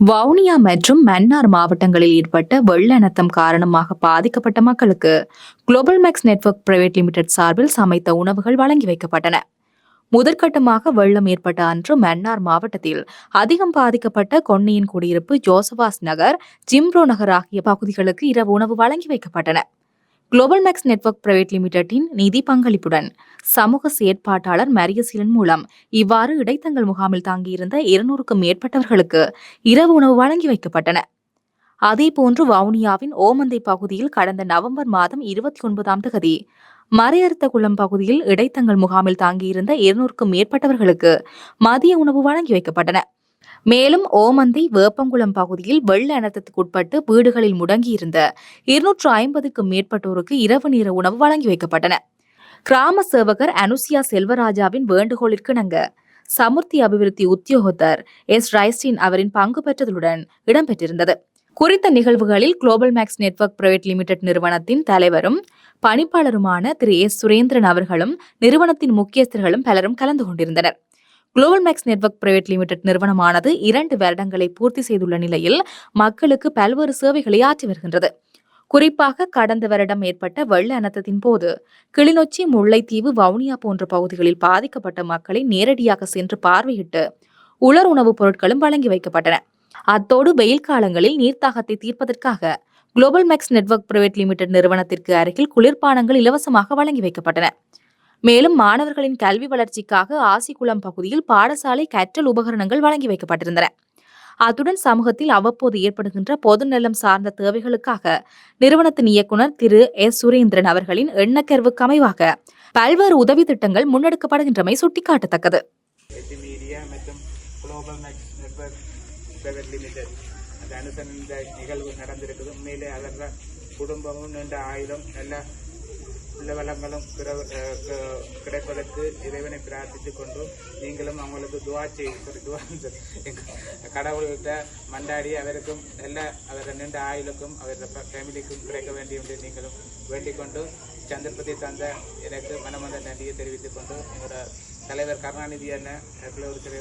வவுனியா மற்றும் மன்னார் மாவட்டங்களில் ஏற்பட்ட வெள்ள காரணமாக பாதிக்கப்பட்ட மக்களுக்கு Global Max Network Private Limited சார்பில் சமைத்த உணவுகள் வழங்கி வைக்கப்பட்டன. முதற்கட்டமாக வெள்ளம் ஏற்பட்ட அன்று மன்னார் மாவட்டத்தில் அதிகம் பாதிக்கப்பட்ட கொன்னியின் குடியிருப்பு ஜோசபாஸ் நகர் ஜிம்ரோ நகர் ஆகிய பகுதிகளுக்கு இரவு உணவு வழங்கி வைக்கப்பட்டன. குளோபல் மேக்ஸ் நெட்வொர்க் பிரைவேட் லிமிடெட்டின் நிதி பங்களிப்புடன் சமூக செயற்பாட்டாளர் மரியசீலன் மூலம் இவ்வாறு இடைத்தங்கள் முகாமில் தாங்கியிருந்த இருநூறுக்கும் மேற்பட்டவர்களுக்கு இரவு உணவு வழங்கி வைக்கப்பட்டன. அதேபோன்று வவுனியாவின் ஓமந்தை பகுதியில் கடந்த நவம்பர் மாதம் இருபத்தி ஒன்பதாம் தேதி மறையறுத்தகுளம் பகுதியில் இடைத்தங்கள் முகாமில் தாங்கியிருந்த இருநூறுக்கும் மேற்பட்டவர்களுக்கு மதிய உணவு வழங்கி வைக்கப்பட்டன. மேலும் ஓமந்தை வேப்பங்குளம் பகுதியில் வெள்ள அனர்த்தத்துக்குட்பட்டு வீடுகளில் முடங்கியிருந்த இருநூற்று ஐம்பதுக்கும் மேற்பட்டோருக்கு இரவு நேர உணவு வழங்கி வைக்கப்பட்டன. கிராம சேவகர் அனுசியா செல்வராஜாவின் வேண்டுகோளிற்கிணங்க சமுர்த்தி அபிவிருத்தி உத்தியோகத்தர் எஸ் ரைஸ்டின் அவரின் பங்கு பெற்றதுடன் இடம்பெற்றிருந்தது. குறித்த நிகழ்வுகளில் Global Max Network Private Limited நிறுவனத்தின் தலைவரும் பணிப்பாளருமான திரு எஸ் சுரேந்திரன் அவர்களும் நிறுவனத்தின் முக்கியஸ்தர்களும் பலரும் கலந்து கொண்டிருந்தனர். Global Max Network Private Limited நிறுவனமானது இரண்டு வருடங்களை பூர்த்தி செய்துள்ள நிலையில் மக்களுக்கு பல்வேறு சேவைகளை ஆற்றி வருகின்றது. குறிப்பாக கடந்த வருடம் ஏற்பட்ட வெள்ள அனர்த்தத்தின் போது கிளிநொச்சி முல்லைத்தீவு வவுனியா போன்ற பகுதிகளில் பாதிக்கப்பட்ட மக்களை நேரடியாக சென்று பார்வையிட்டு உலர் உணவுப் பொருட்களும் வழங்கி வைக்கப்பட்டன. அத்தோடு வெயில் காலங்களில் நீர்த்தாகத்தை தீர்ப்பதற்காக Global Max Network Private Limited நிறுவனத்திற்கு அருகில் குளிர்பானங்கள் இலவசமாக வழங்கி வைக்கப்பட்டன. மேலும் மாணவர்களின் கல்வி வளர்ச்சிக்காக ஆசிக்குளம் பகுதியில் பாடசாலை கற்றல் உபகரணங்கள் வழங்கி வைக்கப்பட்டிருந்தன. அத்துடன் சமூகத்தில் அவ்வப்போது ஏற்படுகின்ற பொதுநலம் சார்ந்த தேவைகளுக்காக நிறுவனத்தின் இயக்குனர் திரு எஸ். சுரேந்திரன் அவர்களின் எண்ணக்கர்வுக்கு அமைவாக பல்வேறு உதவி திட்டங்கள் முன்னெடுக்கப்படுகின்றமை சுட்டிக்காட்டத்தக்கது. இந்த நிகழ்வு நடந்திருக்குது. உண்மையிலே குடும்பமும் நீண்ட ஆயுதம் நல்ல உள்ள வளங்களும் பிற- க- கிடைப்பதற்கு இறைவனை பிரார்த்தித்துக் கொண்டும். நீங்களும் அவங்களுக்கு துவா செய்ய துவா கடவுள்கிட்ட மண்டாடி அவருக்கும் எல்லா அவர்கள் நீண்ட ஆயுளுக்கும் அவரது ஃபேமிலிக்கும் கிடைக்க வேண்டிய என்று நீங்களும் வேண்டிக் கொண்டு சந்தர்ப்பத்தை தந்த எனக்கு மனமந்த நன்றியை தெரிவித்துக் கொண்டு எங்களோட தலைவர் கருணாநிதி என்ன ஒரு சிறை